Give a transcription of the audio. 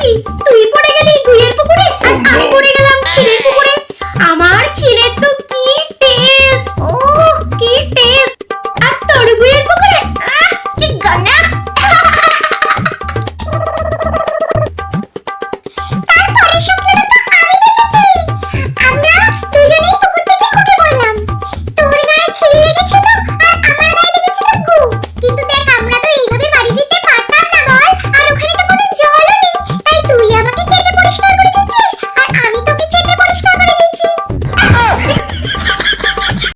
তুই